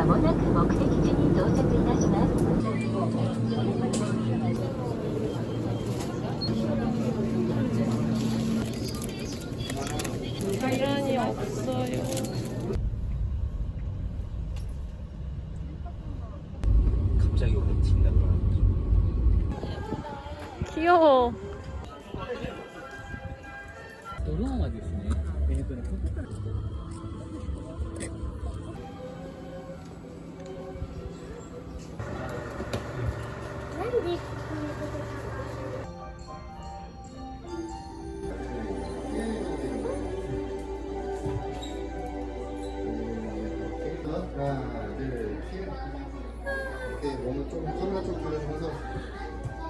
まもなく目的地に到着いたします。 좀 카메라 좀 돌려주면서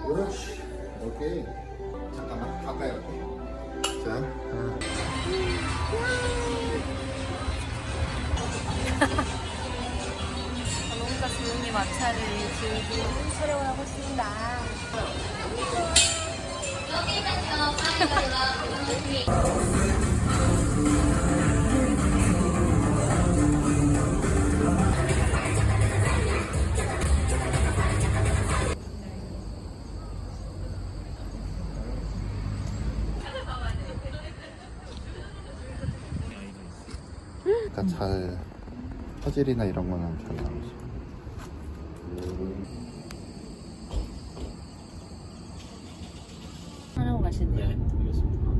그렇지. 오케이. 잠깐만 가까이 갈게. 자, 하나. 자동차 조용히 마차를 즐기고 촬영을 하고 있습니다. 그러니까 잘 화질이나 이런 거는 잘 가시네요. 네 알겠습니다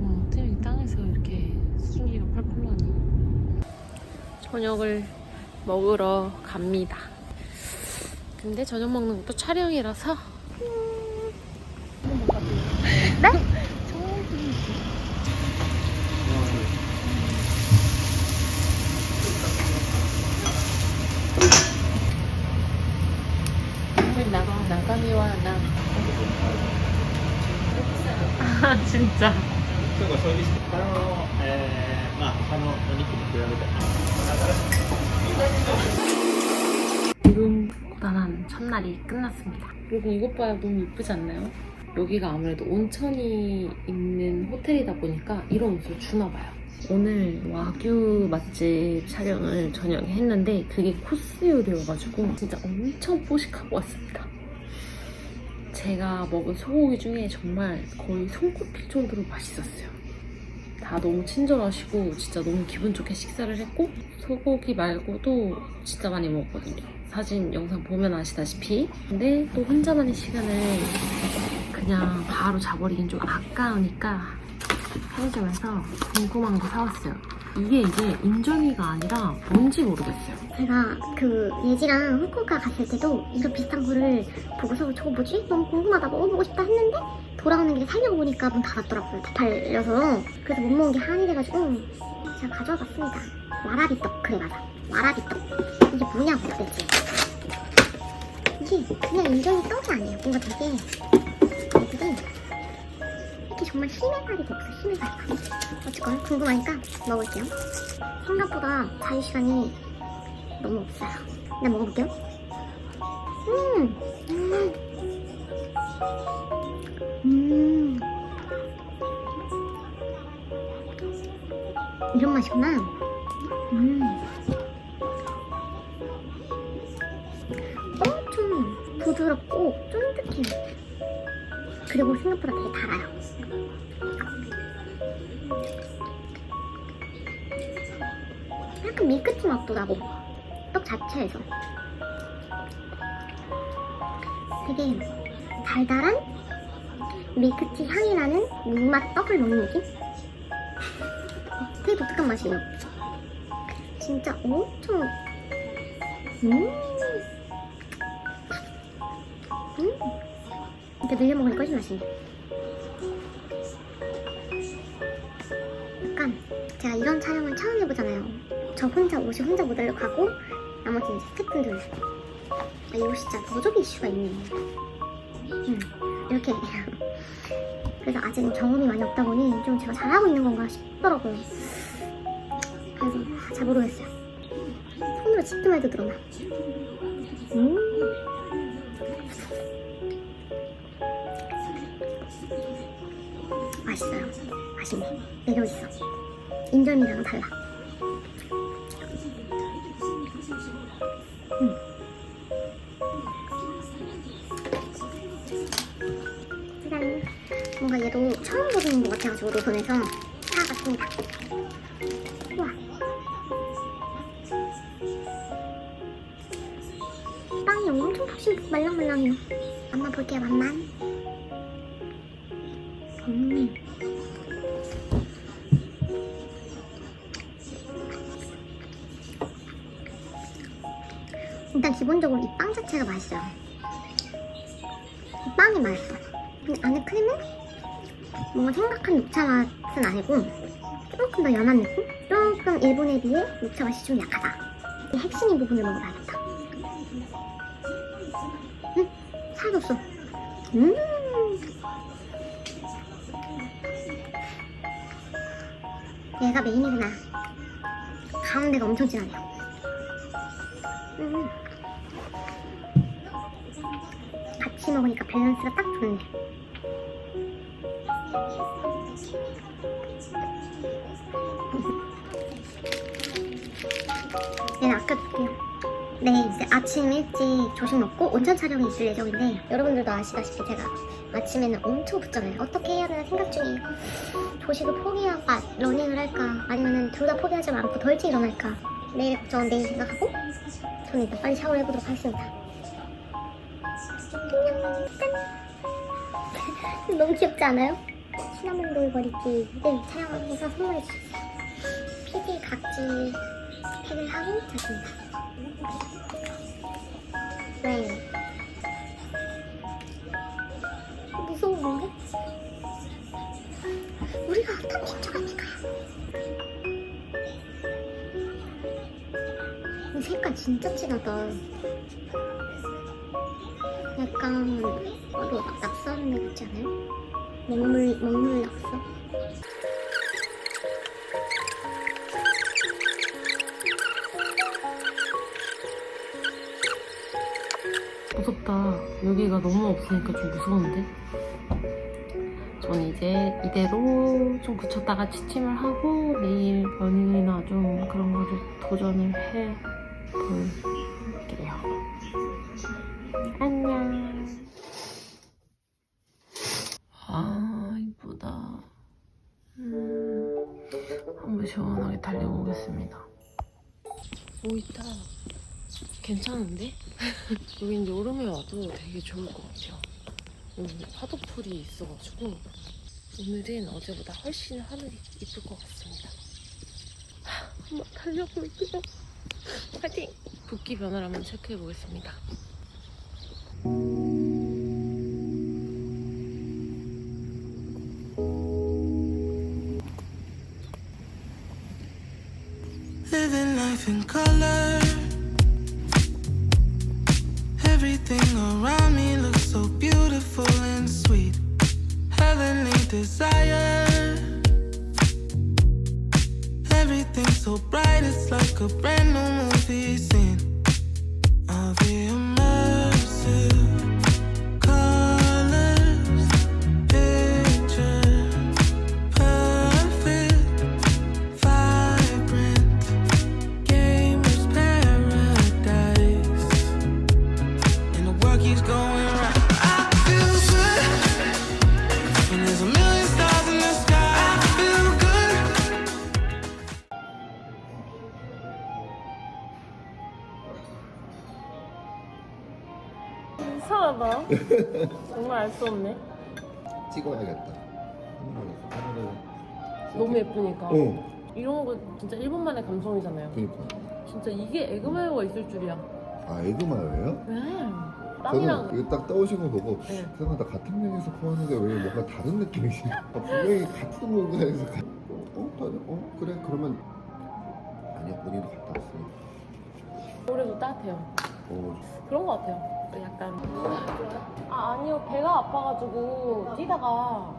와, 어떻게 이 땅에서 이렇게 수증기가 펄펄 나니? 저녁을 먹으러 갑니다. 근데 저녁 먹는 것도 촬영이라서. 네? 나가 나가미와 나. 아 진짜. 今日はそういう他の、えー、まあ他のお肉に比べて 이름 고단한 첫날이 끝났습니다. 여러분 이것 봐요. 너무 이쁘지 않나요? 여기가 아무래도 온천이 있는 호텔이다 보니까 이런 옷을 주나 봐요. 오늘 와규 맛집 촬영을 저녁에 했는데 그게 코스 요리여가지고 진짜 엄청 뽀식하고 왔습니다. 제가 먹은 소고기 중에 정말 거의 손꼽힐 정도로 맛있었어요. 다 너무 친절하시고 진짜 너무 기분 좋게 식사를 했고 소고기 말고도 진짜 많이 먹었거든요. 사진 영상 보면 아시다시피 근데 또 혼자만의 시간을 그냥 바로 자버리긴 좀 아까우니까 편의점에서 궁금한 거 사왔어요. 이게 이게 인절미가 아니라 뭔지 모르겠어요. 제가 그 예지랑 후쿠오카 갔을 때도 이런 비슷한 거를 보고서 저거 뭐지? 너무 궁금하다 먹어보고 싶다 했는데 돌아오는 길에 살려고 보니까 문 닫았더라고요. 다 팔려서. 그래서 못 먹은 게 한이 돼가지고 제가 가져와 봤습니다. 와라비떡 그래 맞아. 와라비떡. 이게 뭐냐고 도대체? 이게 그냥 인절미 떡이 아니에요. 뭔가 되게 예쁘게 이렇게 정말 히메가리가 없어 히메가리가 어쨌건 궁금하니까 먹을게요 생각보다 자유시간이 너무 없어요. 나 먹어볼게요. 음, 음, 음. 이런 맛이구나. 음. 엄청 부드럽고 쫀득해요. 그리고 생각보다 되게 달아요. 약간 밀크티 맛도 나고 떡 자체에서 되게 달달한 밀크티 향이 나는 무맛 떡을 먹는 느낌? 되게 독특한 맛이에요. 진짜 엄청 음, 음, 이렇게 늘려 먹으니까 훨씬 맛있네. 약간 제가 이런 촬영을 처음 해보잖아요. 저 혼자 옷이 혼자 모델로 가고 나머지 스태프분들 아, 이 옷이 진짜 너조비 이슈가 있네 음, 이렇게 그래서 아직 경험이 많이 없다 보니 좀 제가 잘하고 있는 건가 싶더라고요 그래서 아, 잘 모르겠어요 손으로 집기만 해도 늘어나 음. 맛있어요 맛있네 매력 있어 인절미랑은 달라 짜잔. 뭔가 얘도 처음 보는 것 같아가지고 노선에서 사왔습니다. 우와. 빵이 엄청 푹신 말랑말랑해요. 맛만 볼게요, 맛만. 음. 일단 기본적으로 이 빵 자체가 맛있어요. 이 빵이 맛있어. 근데 안에 크림은 뭔가 생각한 녹차 맛은 아니고 조금 더 연한 느낌? 조금 일본에 비해 녹차 맛이 좀 약하다. 이 핵심인 부분을 먹어봐야겠다. 음, 살았어. 음. 얘가 메인이구나. 가운데가 엄청 진하네요. 음. 같이 먹으니까 밸런스가 딱 좋네. 얘는 아껴둘게요. 네, 이제 아침 일찍 조식 먹고 온천 촬영이 있을 예정인데 여러분들도 아시다시피 제가 아침에는 엄청 붓잖아요. 어떻게 해야 되나 생각 중이에요. 조식을 포기할까, 러닝을 할까, 아니면 둘 다 포기하지 않고 더 일찍 일어날까. 내일 걱정은 내일 생각하고 저는 일단 빨리 샤워를 해보도록 하겠습니다. 짠. 너무 귀엽지 않아요? 시나몬 롤 머리띠 네, 촬영하면서 선물해 주셨어요. PD 각질 팩을 하고 잤습니다. 네. 무서운데? 우리가 어떤 민족입니까? 이 색깔 진짜 진하다. 약간 뭐 낙서하는 애 같지 않아요? 먹물 먹물 낙서. 여기가 너무 없으니까 좀 무서운데? 저는 이제 이대로 좀 굳혔다가 취침을 하고 내일 러닝이나 좀 그런 거를 도전을 해 볼게요. 안녕. 아, 이쁘다. 음, 한번 시원하게 달려보겠습니다. 오, 있다. 괜찮은데? 여긴 여름에 와도 되게 좋을 것 같아요. 여기 파도풀이 있어가지고 오늘은 어제보다 훨씬 하늘이 이쁠 것 같습니다. 하, 한번 달려볼게요. 파이팅! 붓기 변화를 한번 체크해 보겠습니다. 수 없네. 찍어야겠다. 하늘을 너무 예쁘니까. 어, 이런 거 진짜 일본만의 감성이잖아요. 그니까. 진짜 이게 에그마요가 있을 줄이야. 아, 에그마요예요? 네. 저는 빵이랑 이거 딱 떠오신 거 보고 네. 그냥 다 같은 면에서 포하는데 왜 뭔가 다른 느낌이지? 아, 분명히 같은 공간에서 가... 어? 다른... 어? 그래 그러면 아니야 본인도 갔다 왔으니까 올해도 따뜻해요. 어, 그런 거 같아요. 약간 아 아니요 배가 아파가지고 뛰다가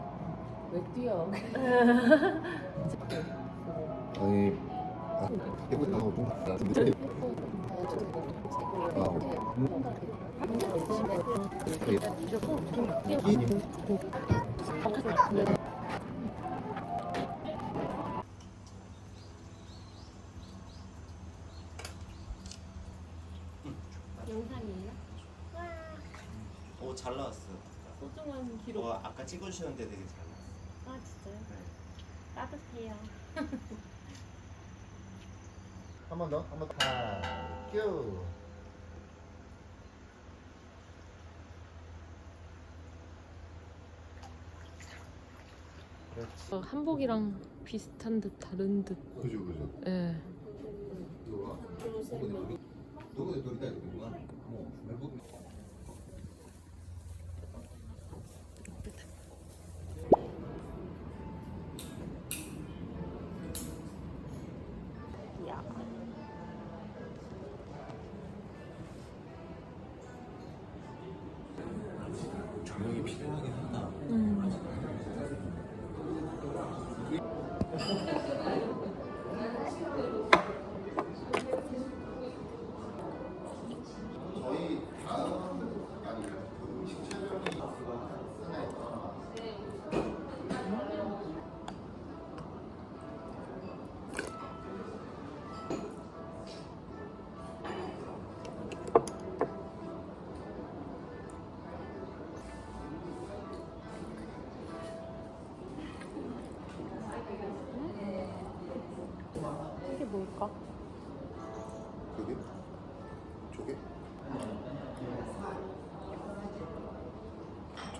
왜 뛰어? 아니 아, 아, 영상이에요? 오 잘 나왔어. 소중한 기록. 어, 아까 찍어주셨는데 되게 잘 나왔어. 아 진짜요? 네. 따뜻해요. 한 번 더, 한 번 더. 하나, 큐. 어, 한복이랑 비슷한 듯 다른 듯. 그죠, 그죠. 예. 누구 놀이다 이거구나. 뭐 외국. 필요하긴 하 뭘까? 그게? 저게?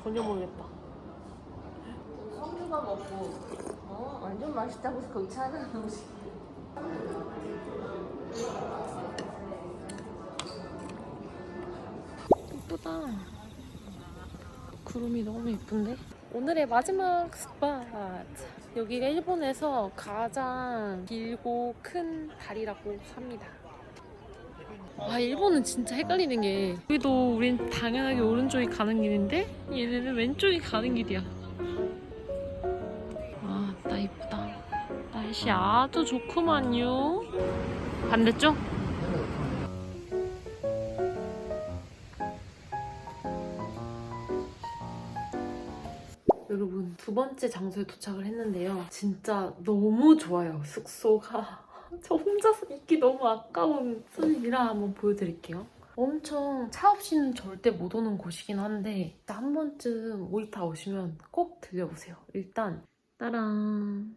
전혀 모르겠다. 성주가 먹고 어 완전 맛있다고 해서 거기 찾아가는 음식. 예쁘다. 구름이 너무 예쁜데? 오늘의 마지막 스팟. 여기가 일본에서 가장 길고 큰 다리라고 합니다. 와 일본은 진짜 헷갈리는 게 여기도 우린 당연하게 오른쪽이 가는 길인데 얘네는 왼쪽이 가는 길이야 와나 이쁘다 날씨 아주 좋구만요 반대쪽? 두 번째 장소에 도착을 했는데요 진짜 너무 좋아요 숙소가 저 혼자서 있기 너무 아까운 선이라 한번 보여드릴게요. 엄청 차 없이는 절대 못 오는 곳이긴 한데 한 번쯤 오이타 오시면 꼭 들려보세요. 일단 따란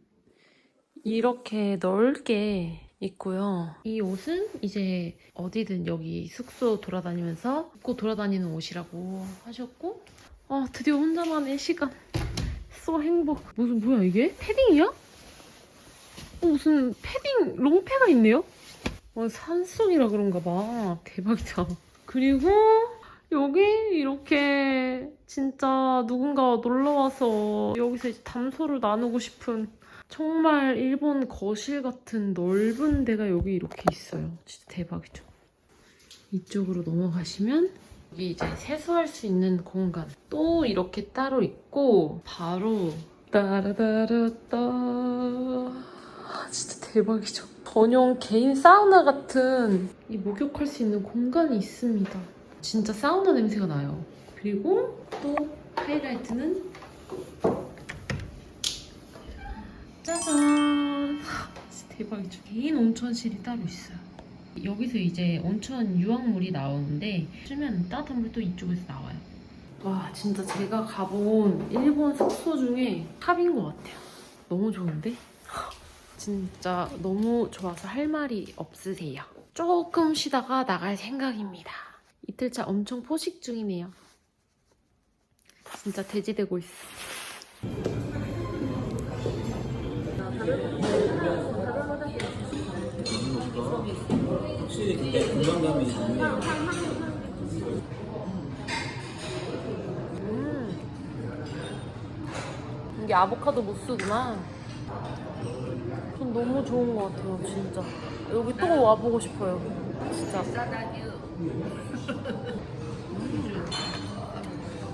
이렇게 넓게 있고요. 이 옷은 이제 어디든 여기 숙소 돌아다니면서 입고 돌아다니는 옷이라고 하셨고 아 드디어 혼자만의 시간 쏘 행복 무슨 뭐야 이게? 패딩이야? 어, 무슨 패딩 롱패가 있네요? 어, 산속이라 그런가 봐. 대박이다. 그리고 여기 이렇게 진짜 누군가 놀러와서 여기서 이제 담소를 나누고 싶은 정말 일본 거실 같은 넓은 데가 여기 이렇게 있어요. 진짜 대박이죠. 이쪽으로 넘어가시면 여기 이제 세수할 수 있는 공간 또 이렇게 따로 있고 바로 따라따라따 아, 진짜 대박이죠. 전용 개인 사우나 같은 이 목욕할 수 있는 공간이 있습니다. 진짜 사우나 냄새가 나요. 그리고 또 하이라이트는 짜잔! 대박이죠. 개인 온천실이 따로 있어요. 여기서 이제 온천 유황물이 나오는데 쓰면 따뜻한 물또 이쪽에서 나와요. 와 진짜 제가 가본 일본 숙소 중에 탑인 것 같아요. 너무 좋은데? 진짜 너무 좋아서 할 말이 없으세요. 조금 쉬다가 나갈 생각입니다. 이틀차 엄청 포식 중이네요. 진짜 돼지되고 있어. 확실히 근데 공간감이 있네요. 음. 이게 아보카도 무스구나. 전 너무 좋은 것 같아요, 진짜. 여기 또 와보고 싶어요. 진짜.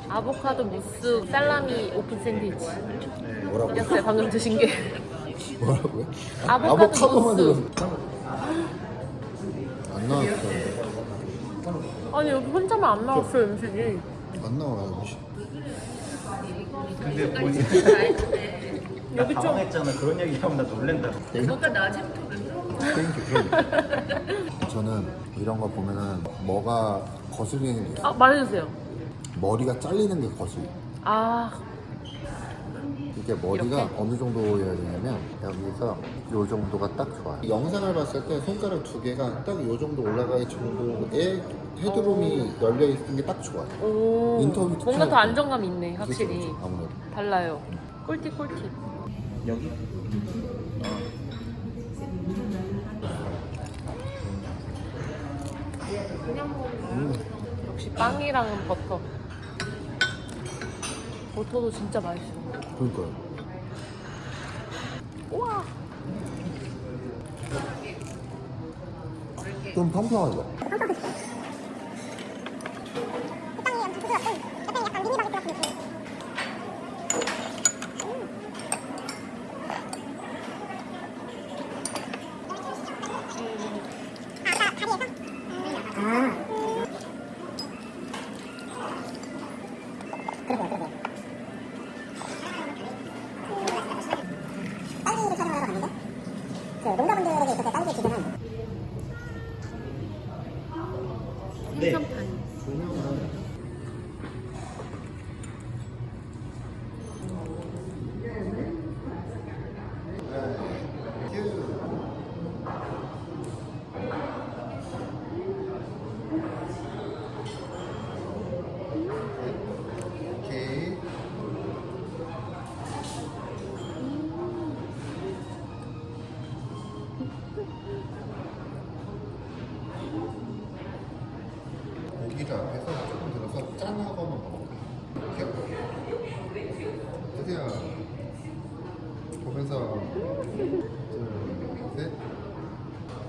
아보카도 무스 살라미 오픈 샌드위치. 뭐라고? 였어요, 방금 드신 게. 뭐라고요? 아보카도 아보카도만 무스. 안 나왔어요. 아니, 여기 혼자만 안 나왔어요, 음식이. 안 나와요. 음식. 근데 본인 여기 좀 당황했잖아. 그런 얘기 하면 나 놀랜다. 뭔가 낮에부터 그러니까. 저는 이런 거 보면은 뭐가 거슬리는 게 있어요. 아 말해주세요. 머리가 잘리는 게 거슬려 아 이게 머리가 이렇게? 어느 정도여야 되냐면 여기서 요 정도가 딱 좋아요 영상을 봤을 때 손가락 두 개가 딱 요 정도 올라갈 정도의 헤드룸이 열려 있는 게 딱 좋아요 오. 인터뷰 뭔가 더 안정감 있네 확실히. 그치, 아무래도 달라요. 꿀팁 꿀팁. 여기? 먹으면 역시 빵이랑은 버터. 버터도 진짜 맛있어. 그러니까요 우와. 좀 평평하죠? 그러게요, 그러게요.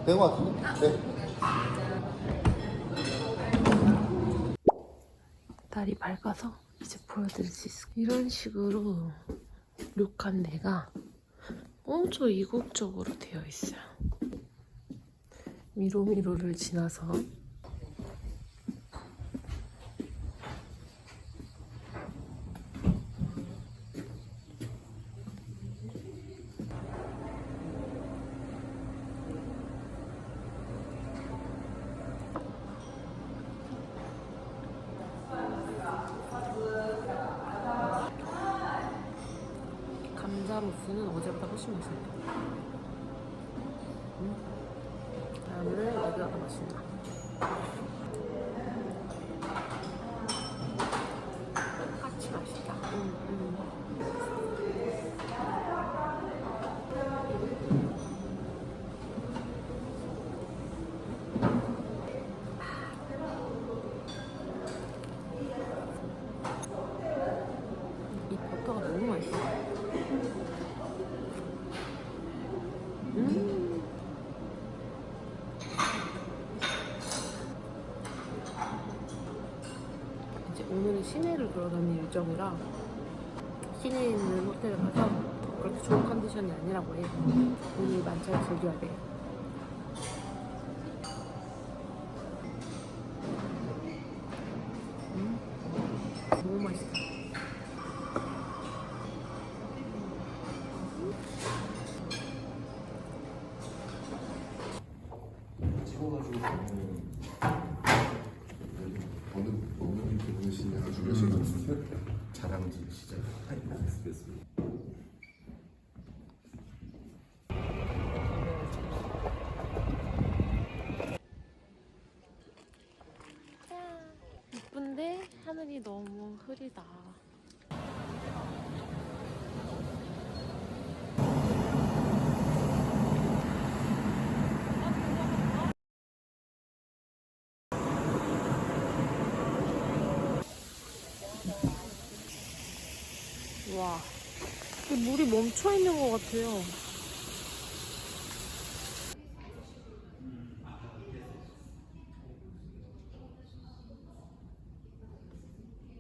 된것 같은데? 네 날이 밝아서 이제 보여드릴 수 있어. 이런 식으로 룩한데가 엄청 이국적으로 되어 있어요. 미로미로를 지나서 감자 무스는 어제 일정이라 시내에 있는 호텔에 가서 그렇게 좋은 컨디션이 아니라고 해. 오늘 만찬 즐겨야 돼. 음. 너무 맛있다. 어느 이쁜데 하늘이 너무 흐리다. 와, 이 물이 멈춰 있는 것 같아요.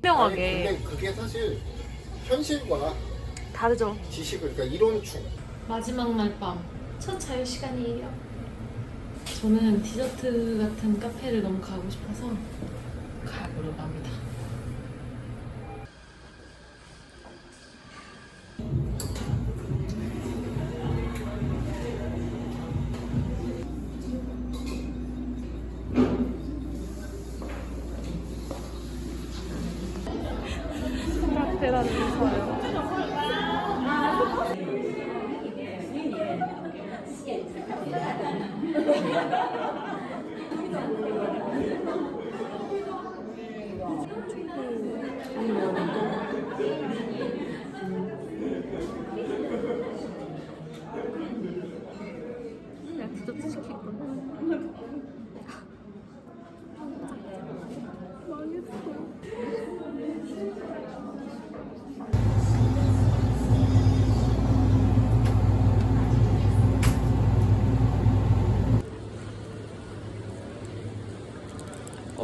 투명하게 근데 그게 사실 현실과 다르죠. 지식 그러니까 이론 중 마지막 날 밤 첫 자유 시간이에요. 저는 디저트 같은 카페를 너무 가고 싶어서 가보러 갑니다. 嗯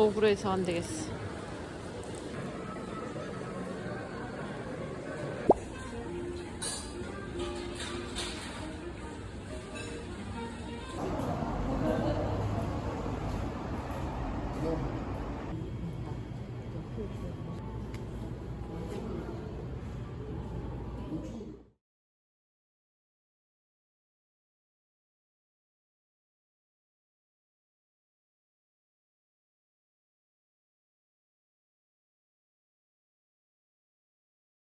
억울해서 안 되겠어.